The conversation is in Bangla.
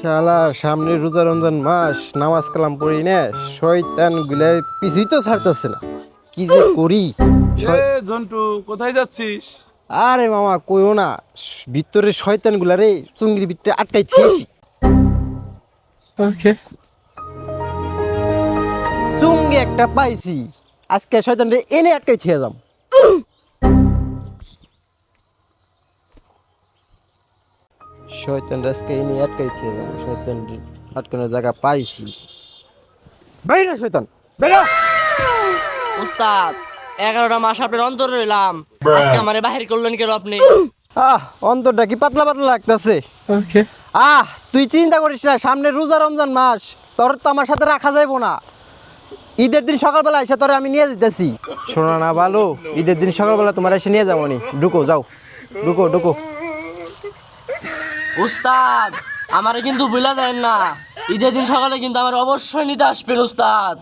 শালার সামনে রোজা রমজান মাস নামাজ কালাম পড়ি না শয়তানগুলার পিছুই তো ছাড়তেছে না। কি যে করি? জন্টু কোথায় যাচ্ছিস? আরে মামা কইও না ভিতরে শয়তান গুলারে চুঙ্গির ভিতরে আটকাই ওকে। চুঙ্গি একটা পাইছি আজকে শয়তান রে এনে আটকাই ছেয়ে যাম। শয়তান রে আজকে এনে আটকাই শয়তান আটকানোর জায়গা পাইছি। বাইরে শয়তান বেরো উস্তাদ এগারোটা মাস আপনার অন্তর রইলাম। আজকে আমারে বাহির করলেন কেন আপনি? আহ অন্তরটা কি পাতলা পাতলা লাগতেছে? আহ তুই চিন্তা করিস না সামনে রোজা রমজান মাস তোর তো আমার সাথে রাখা যাইবো না। ঈদের দিন সকালবেলা এসে তোরে আমি নিয়ে যেতেছি শোনা না ভালো ঈদের দিন সকালবেলা তোমার এসে নিয়ে যাব নি। ঢুকো যাও। ঢুকো ঢুকো। উস্তাদ, আমারে কিন্তু ভুলা যায় না। ঈদের দিন সকালে কিন্তু আমার অবশ্যই নিতে আসবেন, উস্তাদ।